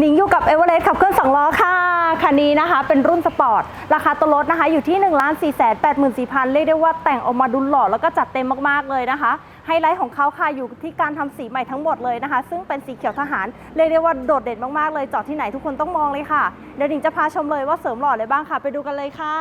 หนิงอยู่กับเอเวอเรสต์ขับเคลื่อน2ล้อค่ะคันนี้นะคะ เป็นรุ่นสปอร์ต ราคาตัวรถนะคะอยู่ที่1 4 8 4 4 0 0 เรียกได้ว่าแต่งออกมาดูหล่อแล้วก็จัดเต็มมากๆเลยนะคะไฮไลท์ของเขาค่ะอยู่ที่การทำสีใหม่ทั้งหมดเลยนะคะ ซึ่งเป็นสีเขียวทหาร เรียกได้ว่าโดดเด่นมากๆเลย จอดที่ไหนทุกคนต้องมองเลยค่ะ เดี๋ยวหนิงจะพาชมเลยว่าเสริมหล่อเลยบ้างค่ะ ไปดูกันเลยค่ะ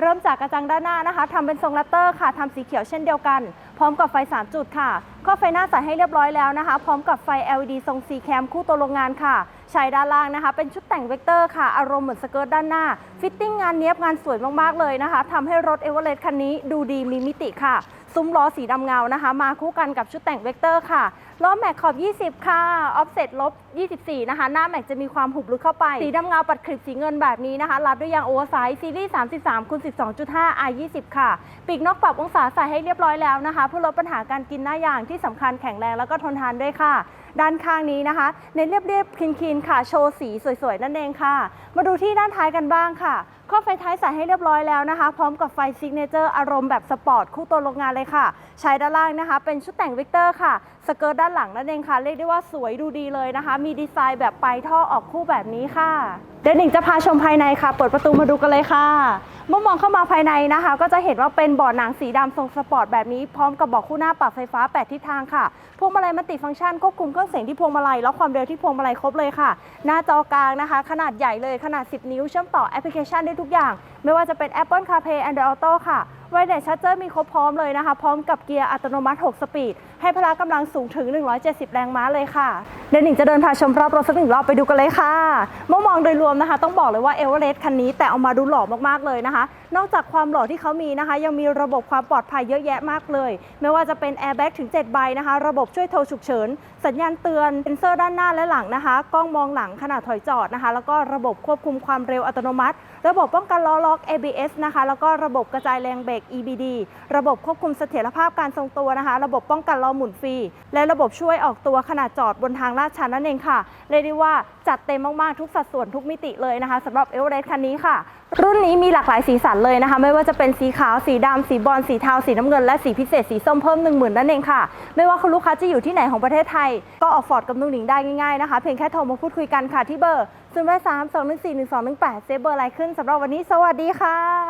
เริ่มจากกระจังด้านหน้านะคะทำเป็นทรงแรปเตอร์ค่ะทำสีเขียวเช่นเดียวกันพร้อมกับไฟ 3 จุดค่ะ ก็ไฟหน้าใส่ให้เรียบร้อยแล้วนะคะ พร้อมกับไฟ LED ทรง C cam คู่ตัวโรงงานค่ะใช้ด้านล่างนะคะ เป็นชุดแต่งเวกเตอร์ค่ะ อารมณ์เหมือนสเกิร์ตด้านหน้า ฟิตติ้งงานเนี้ยบงานสวยมากๆเลยนะคะทำให้รถเอเวอเรสต์คันนี้ดูดีมีมิติค่ะ ซุ้มล้อสีดำเงานะคะ มาคู่กันกับชุดแต่งเวกเตอร์ค่ะล้อแม็กขอบ 20 ค่ะออฟเซ็ตลบ 24 นะคะ หน้าแม็กจะมีความหุบลึกเข้าไป สีดำเงาปัดคลิปสีเงินแบบนี้นะคะ รับด้วยยางโอเวอร์ไซส์ซีรีส์33คูณ12.5 i 20 ค่ะ ปีกนอกปรับองศาใส่ให้เรียบร้อยแล้วนะคะเพื่อลดปัญหาการกินหน้าอย่างที่สำคัญแข็งแรงแล้วก็ทนทานด้วยค่ะ ด้านข้างนี้นะคะ เน้นเรียบๆคลีนๆค่ะ โชว์สีสวยๆ นั่นเองค่ะ มาดูที่ด้านท้ายกันบ้างค่ะข้อไฟท้ายใส่ให้เรียบร้อยแล้วนะคะ พร้อมกับไฟซิกเนเจอร์อารมณ์แบบสปอร์ตคู่ตัวโรงงานเลยค่ะ ใช้ด้านล่างนะคะ เป็นชุดแต่งวิกเตอร์ค่ะสเกิร์ตด้านหลังนั่นเองค่ะ เรียกได้ว่าสวยดูดีเลยนะคะ มีดีไซน์แบบปลายท่อออกคู่แบบนี้ค่ะ เดี๋ยวหนิงจะพาชมภายในค่ะ เปิดประตูมาดูกันเลยค่ะ เมื่อมองเข้ามาภายในนะคะ ก็จะเห็นว่าเป็นเบาะหนังสีดำทรงสปอร์ตแบบนี้พร้อมกับเบาะคู่หน้าปรับไฟฟ้า 8 ทิศทางค่ะ พวงมาลัยมัลติฟังก์ชันควบคุมเครื่องเสียงที่พวงมาลัยแล้วความเร็วที่พวงมาลัยครบเลยค่ะ หน้าจอกลางนะคะ ขนาดใหญ่เลยขนาด 10 นิ้วเชื่อมต่อแอปพลิเคชันได้ทุกอย่าง ไม่ว่าจะเป็น Apple CarPlay Android Auto ค่ะ ไวเลสชาร์เจอร์มีครบพร้อมเลยนะคะ พร้อมกับเกียร์อัตโนมัติ 6 สปีด ให้พละกำลังสูงถึง 170 แรงม้าเลยค่ะ เดี๋ยวหนิงจะเดินพาชมรอบรถสักหนึ่งรอบไปดูกันเลยค่ะ เมื่อมองโดยรวมนะคะ ต้องบอกเลยว่าเอเวอเรสต์คันนี้แต่เอามาดูหล่อมากๆเลยนะคะ นอกจากความหล่อที่เขามีนะคะ ยังมีระบบความปลอดภัยเยอะแยะมากเลย ไม่ว่าจะเป็นแอร์แบ็กถึง 7 ใบนะคะ ระบบช่วยโทรฉุกเฉิน สัญญาณเตือนเซ็นเซอร์ด้านหน้าและหลังนะคะ กล้องมองหลังขณะถอยจอดนะคะ แล้วก็ระบบควบคุมความเร็วอัตโนมัติ ระบบป้องกันล้อล็อก ABS นะคะ แล้วก็ระบบกระจายแรงเบรก EBD ระบบควบคุมเสถียรภาพการทรงตัวนะคะ ระบบป้องกันล้อหมุนฟรี และระบบช่วยออกตัวขณะจอดบนทางลาดชันนั่นเองค่ะ เรียกได้ว่าจัดเต็มมาก ๆ ทุกสัดส่วนทุกมิติเลยนะคะสำหรับเอเวอเรสต์คันนี้ค่ะ รุ่นนี้มีหลากหลายสีสันเลยนะคะ ไม่ว่าจะเป็นสีขาว สีดำสีบอลสีเทา สีน้ำเงิน และสีพิเศษสีส้มเพิ่ม1 0,000นั่นเองค่ะ ไม่ว่าคุณลูกค้าจะอยู่ที่ไหนของประเทศไทย ก็ออกฟอร์ดกับนุ่งหนิงได้ง่ายๆนะคะ เพียงแค่โทรมาพูดคุยกันค่ะที่เบอร์0 8 3 2 1 4 1 2 1 8เซฟเบอร์ไลน์ขึ้นสำหรับวันนี้สวัสดีค่ะ